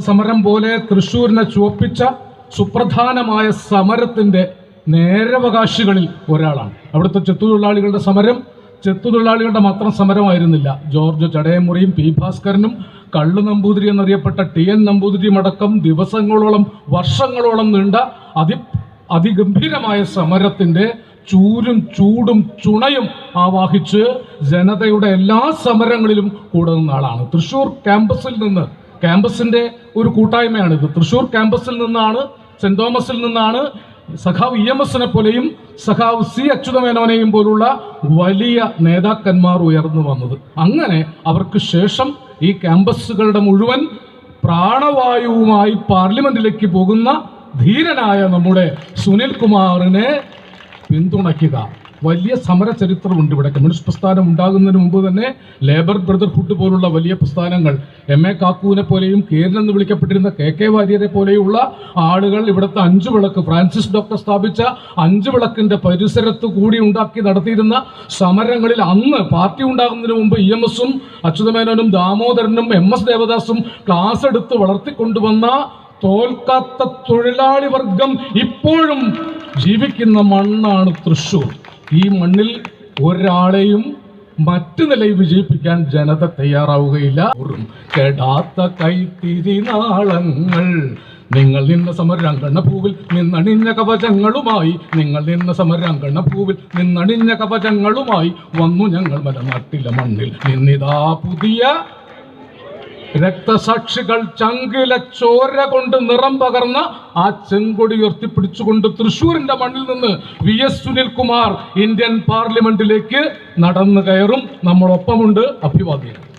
സമരം പോലെ തൃശ്ശൂരിനെ ചുവപ്പിച്ച സുപ്രധാനമായ സമരത്തിന്റെ നേരവകാശികളിൽ ഒരാളാണ്. അവിടുത്തെ ചെത്തുതൊഴിലാളികളുടെ സമരം ചെത്തുതൊഴിലാളികളുടെ മാത്രം സമരമായിരുന്നില്ല. ജോർജ് ചടയമുറിയും പി ഭാസ്കരനും കള്ളു നമ്പൂതിരി എന്നറിയപ്പെട്ട ടി എൻ നമ്പൂതിരിയും അടക്കം ദിവസങ്ങളോളം വർഷങ്ങളോളം നീണ്ട അതി അതിഗംഭീരമായ സമരത്തിന്റെ ചൂരും ചൂടും ചുണയും ആവാഹിച്ച് ജനതയുടെ എല്ലാ സമരങ്ങളിലും കൂടെ നിന്ന ആളാണ്. തൃശ്ശൂർ ക്യാമ്പസിൽ നിന്ന് ക്യാമ്പസിന്റെ ഒരു കൂട്ടായ്മയാണിത് തൃശ്ശൂർ ക്യാമ്പസിൽ നിന്നാണ് സെന്റ് തോമസിൽ നിന്നാണ് സഖാവ് ഇ എം എസിനെ പോലെയും സഖാവ് സി അച്യുതമേനോനെയും പോലുള്ള വലിയ നേതാക്കന്മാർ ഉയർന്നു വന്നത്. അങ്ങനെ അവർക്ക് ശേഷം ഈ ക്യാമ്പസുകളുടെ മുഴുവൻ പ്രാണവായുവുമായി പാർലമെന്റിലേക്ക് പോകുന്ന ധീരനായ നമ്മുടെ സുനിൽ കുമാറിനെ പിന്തുണയ്ക്കുക. വലിയ സമര ചരിത്രമുണ്ട് ഇവിടെ. കമ്മ്യൂണിസ്റ്റ് പ്രസ്ഥാനം ഉണ്ടാകുന്നതിന് മുമ്പ് തന്നെ ലേബർ ബ്രദർഹുഡ് പോലുള്ള വലിയ പ്രസ്ഥാനങ്ങൾ എം എ കാക്കൂവിനെ പോലെയും കേരളം എന്ന് വിളിക്കപ്പെട്ടിരുന്ന കെ കെ വാര്യരെ പോലെയുള്ള ആളുകൾ ഇവിടുത്തെ അഞ്ചു വിളക്ക് ഫ്രാൻസിസ് ഡോക്ടർ സ്ഥാപിച്ച അഞ്ചു വിളക്കിന്റെ പരിസരത്ത് കൂടി ഉണ്ടാക്കി നടത്തിയിരുന്ന സമരങ്ങളിൽ അന്ന് പാർട്ടി ഉണ്ടാകുന്നതിന് മുമ്പ് ഇ എം എസും അച്യുതമേനോനും ദാമോദരനും എം എസ് ദേവദാസും ക്ലാസ് എടുത്ത് വളർത്തിക്കൊണ്ടുവന്ന തോൽക്കാത്ത തൊഴിലാളി വർഗം ഇപ്പോഴും ജീവിക്കുന്ന മണ്ണാണ് തൃശൂർ ഈ മണ്ണിൽ ഒരാളെയും മറ്റു നിലയിൽ വിജയിപ്പിക്കാൻ ജനത തയ്യാറാവുകയില്ല. കെടാത്ത കൈത്തിരി നാളങ്ങൾ. നിങ്ങൾ നിന്ന സമരാങ്കണ പൂവിൽ നിന്നണിഞ്ഞ കവചങ്ങളുമായി നിങ്ങൾ നിന്ന സമരാങ്കണ പൂവിൽ നിന്നണിഞ്ഞ കവചങ്ങളുമായി വന്നു ഞങ്ങൾ മലനാട്ടിലെ മണ്ണിൽ നിന്നിതാ പുതിയ രക്തസാക്ഷികൾ ചങ്കിലെ ചോര കൊണ്ട് നിറം പകർന്ന ആ ചെങ്കൊടി ഉയർത്തിപ്പിടിച്ചുകൊണ്ട് തൃശൂരിന്റെ മണ്ണിൽ നിന്ന് വി എസ് സുനിൽകുമാർ ഇന്ത്യൻ പാർലമെന്റിലേക്ക് നടന്നു കയറും. നമ്മളൊപ്പമുണ്ട് അഭിവാദ്യം